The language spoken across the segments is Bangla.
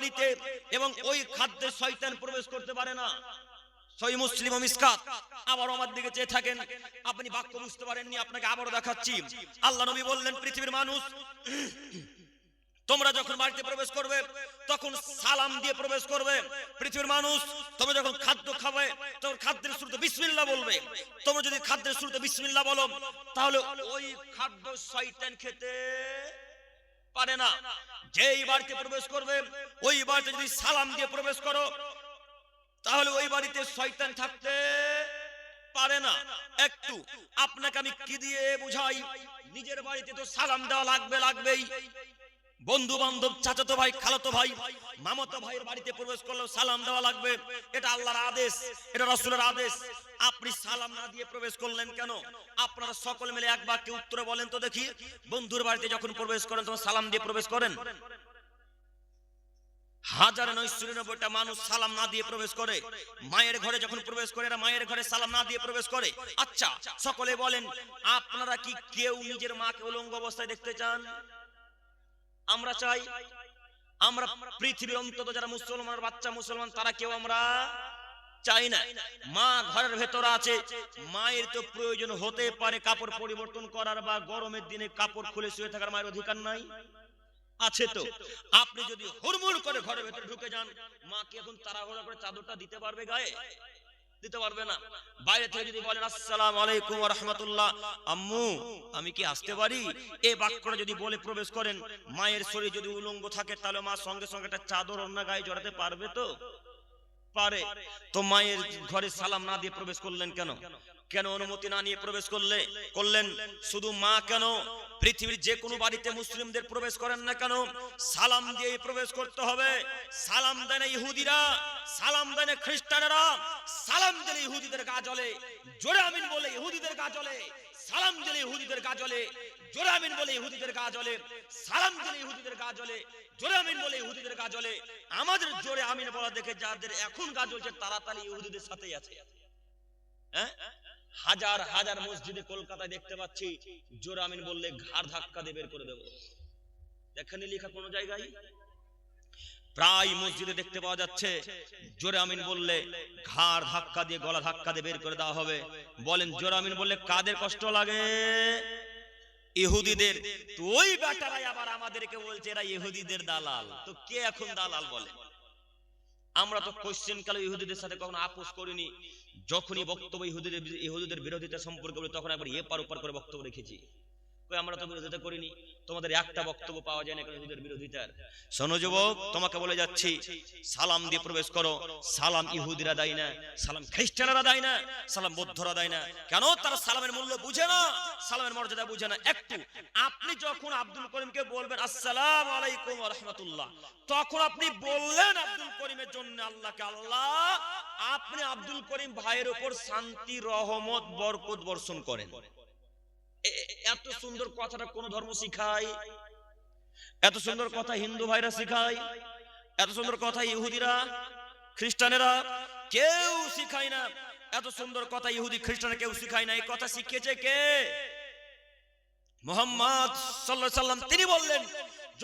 বাড়িতে এবং ওই খাদ্যে শয়তান প্রবেশ করতে পারে না। সই মুসলিম মিসকাত, আবার আমার দিকে চেয়ে থাকেন। আপনি বাক্য বুঝতে পারেননি, আপনাকে দেখাচ্ছি। আল্লাহ নবী বললেন, পৃথিবীর মানুষ, তোমরা যখন বাড়িতে প্রবেশ করবে, তখন সালাম দিয়ে প্রবেশ করবে। পৃথিবীর মানুষ যখন খাদ্য খাবে, তখন খাদ্যের শুরুতে বলবে। তোমরা যদি খাদ্যের শুরুতে বিসমিল্লাহ বলো, তাহলে ওই খাদ্য শয়তান খেতে পারে না। যেই বাড়িতে প্রবেশ করবে, ওই বাড়িতে যদি সালাম দিয়ে প্রবেশ করো, তাহলে ওই বাড়িতে শয়তান থাকতে পারে না। একটু, আপনাকে আমি কি দিয়ে বুঝাই? নিজের বাড়িতে তো সালাম দেওয়া লাগবে, লাগবেই। বন্ধু বান্ধব চাচাতো ভাই, খালাতো ভাই, মামাতো ভাইয়ের বাড়িতে প্রবেশ করলেও সালাম দেওয়া লাগবে। এটা আল্লাহর আদেশ, এটা রসুলের আদেশ। আপনি সালাম না দিয়ে প্রবেশ করলেন কেন? আপনারা সকল মিলে এক বাক্যে উত্তরে বলেন তো দেখি। বন্ধুর বাড়িতে যখন প্রবেশ করেন, তখন সালাম দিয়ে প্রবেশ করেন? হাজার নয়শো নিরানব্বইটা মানুষ সালাম না দিয়ে প্রবেশ করে। মায়ের ঘরে যখন প্রবেশ করে, এরা মায়ের ঘরে সালাম না দিয়ে প্রবেশ করে। আচ্ছা সকলে বলেন, আপনারা কি কেউ নিজের মাকে উলঙ্গ অবস্থায় দেখতে চান? আমরা চাই, আমরা পৃথিবীর অন্তত যারা মুসলমান, বাচ্চা মুসলমান, তারা কেউ আমরা চাই না। মা ঘরের ভেতর আছে, মায়ের তো প্রয়োজন হতে পারে কাপড় পরিবর্তন করার বা গরমের দিনে কাপড় খুলে শুয়ে থাকার মায়ের অধিকার নাই। আছে তো। আপনি যদি হুড়মুড় করে ঘরের ভেতরে ঢুকে যান মা কি এখন তাড়াহুড়া করে চাদরটা দিতে পারবে গায়ে? দিতে পারবে না। বাইরে থেকে যদি বলেন, আসসালাম আলাইকুম রাহমাতুল্লাহ। আম্মু, আমি কি আসতে পারি? এই বাক্যটা যদি বলে প্রবেশ করেন, মায়ের শরীর যদি উলঙ্গ থাকে, তাহলে মা সঙ্গে সঙ্গে একটা চাদর অন্য গায়ে জড়াতে পারবে তো? পারে। তো মায়ের ঘরে সালাম না দিয়ে প্রবেশ করলেন কেন? কেন অনুমতি না নিয়ে প্রবেশ করলে? করলেন, শুধু মা কেন? পৃথিবীর যে কোনো বাড়িতে মুসলিমদের প্রবেশ করেন না কেন? সালাম দিয়ে প্রবেশ করতে হবে। সালাম দেয় না ইহুদিরা, সালাম দেয় না খ্রিস্টানেরা, সালাম দিলে ইহুদিদের গা জ্বলে। জোরে আমিন বলে ইহুদিদের গা জ্বলে। সালাম দিলে ইহুদিদের গা জ্বলে। জোরে আমিন বলে ইহুদিদের গা জ্বলে। সালাম দিলে ইহুদিদের গা জ্বলে। জোরে আমিন বলে ইহুদিদের গা জ্বলে। আমাদের জোরে আমিন বলা দেখে যাদের এখন গা জ্বলছে, তারা তাহলে ইহুদিদের সাথেই আছে। হ্যাঁ? হাজার হাজার মসজিদে কলকাতায় দেখতে পাচ্ছি, জোরে আমিন বললে ঘাড় ধাক্কা দিয়ে বের করে দেবো। দেখেনি লেখা কোন জায়গায়? প্রায় মসজিদে দেখতে পাওয়া যাচ্ছে, জোরে আমিন বললে ঘাড় ধাক্কা দিয়ে, গলা ধাক্কা দিয়ে বের করে দেওয়া হবে। বলেন, জোরে আমিন বললে কাদের কষ্ট লাগে? ইহুদিদের। তো ওই বেটারাই আবার আমাদেরকে বলছে, এরা ইহুদিদের দালাল। তো কে এখন দালাল বলে? আমরা তো কোশ্চেন কালে ইহুদিদের সাথে কখনো আপোষ করিনি। যখনই বক্তব্য ইহুদিদের ইহুদিদের বিরোধিতা সম্পর্কে বলি তখন একবার এপার ওপার করে বক্তব্য রেখেছি। আমরা তো বিরোধিতা করিনি। তোমাদের একটা বক্তব্য পাওয়া যায় না ইহুদের বিরোধিতার। শোনো যুবক, তোমাকে বলে যাচ্ছি, সালাম দিয়ে প্রবেশ করো। সালাম ইহুদিরা দেয় না, সালাম খ্রিস্টানরা দেয় না, সালাম বৌদ্ধরা দেয় না। কেন? তারা সালামের মূল্য বুঝে না, সালামের মর্যাদা বুঝে না। একটু, আপনি যখন আব্দুল করিমকে বলবেন, আসসালাম আলাইকুম রাহমাতুল্লাহ তখন আপনি বললেন আব্দুল করিমের জন্য আল্লাহকে। আল্লাহ, আপনি আব্দুল করিম ভাইয়ের উপর শান্তি, রহমত, বরকত বর্ষণ করেন। এত সুন্দর কথাটা কোন ধর্ম শিখায়। এত সুন্দর কথা হিন্দু ভাইরা শিখায়। এত সুন্দর কথা ইহুদিরা, খ্রিস্টানেরা কেউ শিখায় না। এত সুন্দর কথা ইহুদি খ্রিস্টান কেউ শিখায় না। এই কথা শিখিয়েছে কে? মোহাম্মদ আলাইহি সাল্লাম। তিনি বললেন,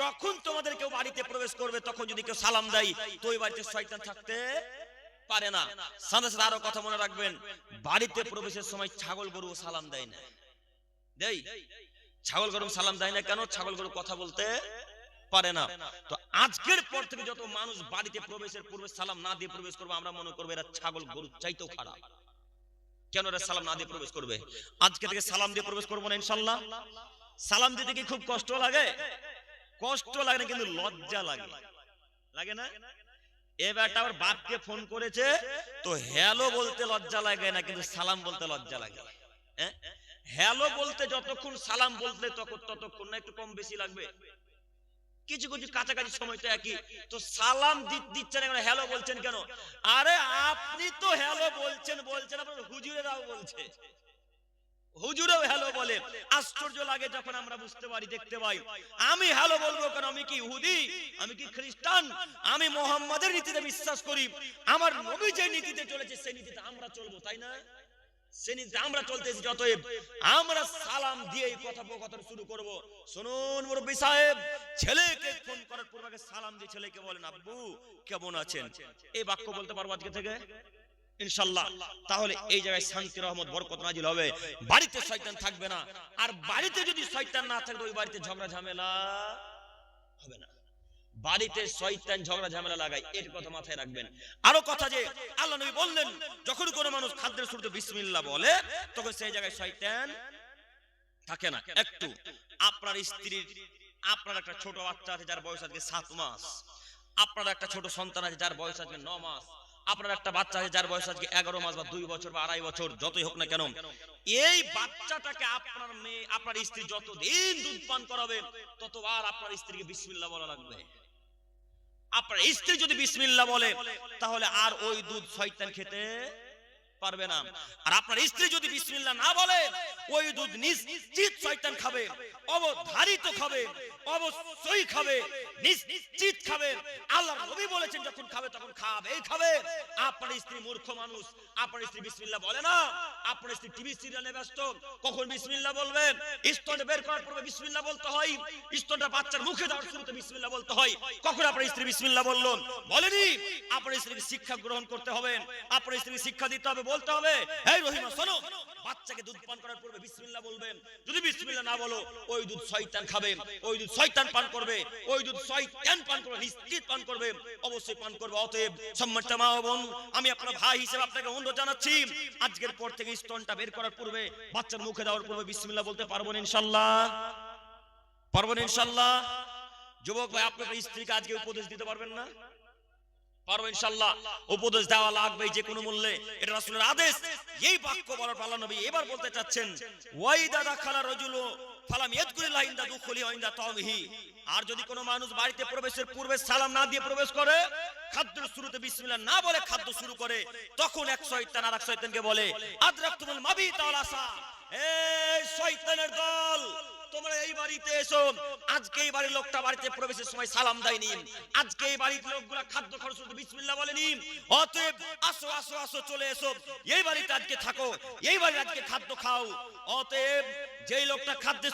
যখন তোমাদের কেউ বাড়িতে প্রবেশ করবে, তখন যদি কেউ সালাম দেয়, তো ওই বাড়িতে শয়তান থাকতে পারে না। সাথে সাথে আরও কথা মনে রাখবেন, বাড়িতে প্রবেশের সময় ছাগল গরু সালাম দেয় না। দেই, ছাগল গরু সালাম দেয় না কেন? ছাগল গরু কথা বলতে পারে না। তো আজকের পর থেকে যত মানুষ বাড়িতে প্রবেশের পূর্বে সালাম না দিয়ে প্রবেশ করবে, আমরা মনে করব এরা ছাগল গরু চাইতেও খারাপ। কেন এরা সালাম না দিয়ে প্রবেশ করবে? আজকে থেকে সালাম দিয়ে প্রবেশ করব না ইনশাল্লাহ। সালাম দিতে কি খুব কষ্ট লাগে? কষ্ট লাগে না, কিন্তু লজ্জা লাগে। লাগে না? এবারটা আবার বাপকে ফোন করেছে, তো হ্যালো বলতে লজ্জা লাগে না, কিন্তু সালাম বলতে লজ্জা লাগে। হ্যাঁ? হ্যালো বলতে যতক্ষণ সালাম বলতে তখন ততক্ষণ না, একটু কম বেশি লাগবে। কিছু কিছু কাছাকাছি সময় তো একই। তো সালাম দিচ্ছেন এখন হ্যালো বলছেন কেন? আরে আপনি তো হ্যালো বলছেন বলছেন, আপনার হুজুরেরাও বলছে। হুজুরেও হ্যালো বলে। আশ্চর্য লাগে যখন আমরা বুঝতে পারি, দেখতে পাই। আমি হ্যালো বলব কেন? আমি কি ইহুদি? আমি কি খ্রিস্টান? আমি মোহাম্মদের নীতিতে বিশ্বাস করি। আমার নবী যে নীতিতে চলেছে, সেই নীতিতে আমরা চলবো, তাই না? এই বাক্য বলতে পারব আজকে থেকে? ইনশাল্লাহ তাহলে এই জায়গায় শান্তি, রহমত, বরকত নাজিল হবে। বাড়িতে শয়তান থাকবে না। আর বাড়িতে যদি শয়তান না থাকবে ওই বাড়িতে ঝগড়া, ঝামেলা হবে না। বাড়িতে শয়তান ঝগড়া ঝামেলা লাগায় এর কথা মাথায় রাখবেন। আরও কথা যে আল্লাহ নবী বললেন যখন কোনো মানুষ খাদ্যের শুরুতে বিসমিল্লাহ বলে তখন সেই জায়গায় শয়তান থাকে না। একটু আপনার স্ত্রীর আপনার একটা ছোট বাচ্চা আছে যার বয়স আজকে সাত মাস। আপনার একটা ছোট সন্তান আছে যার বয়স আজকে ন মাস। আপনার একটা বাচ্চা আছে যার বয়স আজকে এগারো মাস বা দুই বছর বা আড়াই বছর যতই হোক না কেন। এই বাচ্চাটাকে আপনার মেয়ে আপনার স্ত্রী যতদিন দুধ পান করাবে ততবার আপনার স্ত্রীকে বিসমিল্লাহ বলা লাগবে। আপনার স্ত্রী যদি বিসমিল্লা বলে, তাহলে আর ওই দুধ শয়তান খেতে পারবে না। আর আপনার স্ত্রী যদি বিসমিল্লা না বলে ওই দুধ নিশ্চিত শয়তান খাবে, অবধারিত খাবে, অবশ্যই খাবে নিশ্চিত খাবে। আল্লাহ নবী বলেছেন, যখন খাবে তখন খাবে খাবে। আপনার স্ত্রী মূর্খ মানুষ, আপনার স্ত্রী বিসমিল্লাহ বলে না। আপনার স্ত্রী টিভি সিরিয়ালে ব্যস্ত, কখন বিসমিল্লাহ বলবেন? স্তন বের করার পূর্বে বিসমিল্লাহ বলতে হয়। স্তনটা বাচ্চার মুখে দেওয়ার শুরুতে বিসমিল্লাহ বলতে হয়। কখন আপনার স্ত্রী বিসমিল্লাহ বলল? বলেনি। আপনার স্ত্রীকে শিক্ষা গ্রহণ করতে হবে। আপনার স্ত্রীকে শিক্ষা দিতে হবে, বলতে হবে এই রহিমা, শোনো বাচ্চাকে দুধ পান করার পূর্বে বিসমিল্লাহ বলবেন। যদি বিসমিল্লাহ না বলো, ওই দুধ শয়তান খাবে, ওই দুধ শয়তান পান করবে, ওই দুধ শয়তান পান করবে, নিশ্চিত পান করবে, অবশ্যই পান করবে। অতএব সম্মানিত মা বোন, আমি আপনার ভাই হিসেবে আপনাকে অনুরোধ জানাচ্ছি, আজকের পর থেকে স্তনটা বের করার পূর্বে, বাচ্চার মুখে দেওয়ার পূর্বে বিসমিল্লাহ বলতে পারব না ইনশাল্লাহ পারব না ইনশাল্লাহ যুবক ভাই, আপনার স্ত্রীকে আজকে উপদেশ দিতে পারবেন না? পারব ইনশাল্লাহ উপদেশ দেওয়া লাগবে যে কোনো মূল্যে। এটা রাসূলের আদেশ। এই বাক্য বলার পালা নবী এবার বলতে চাচ্ছেন ওয়াই দাদা খালা রজুলো ফালাম ইয়াদকুরিল্লাহ ইনদা দুখুলি ইনদা আর যদি কোনো মানুষ বাড়িতে প্রবেশের পূর্বে সালাম না দিয়ে প্রবেশ করে খাদ্য শুরুতে বিসমিল্লাহ না বলে খাদ্য শুরু করে, তখন এক শয়তান আর এক শয়তানকে বলে, আদরাকতুমুল মাবিত ওয়াল আসা এই শয়তানের দল তোমরা এই বাড়িতে এসো। আজকে এই বাড়ির লোকটা বাড়িতে প্রবেশের সময় সালাম দেয়নি। আজকে এই বাড়ির লোকগুলা খাদ্য খরচ করতে বিসমিল্লাহ বলেনি। অতএব আসো আসো আসো, চলে এসো। এই বাড়িতে আজকে থাকো। এই বাড়িতে আজকে খাদ্য খাও। অতএব যেই লোকটা খাদ্য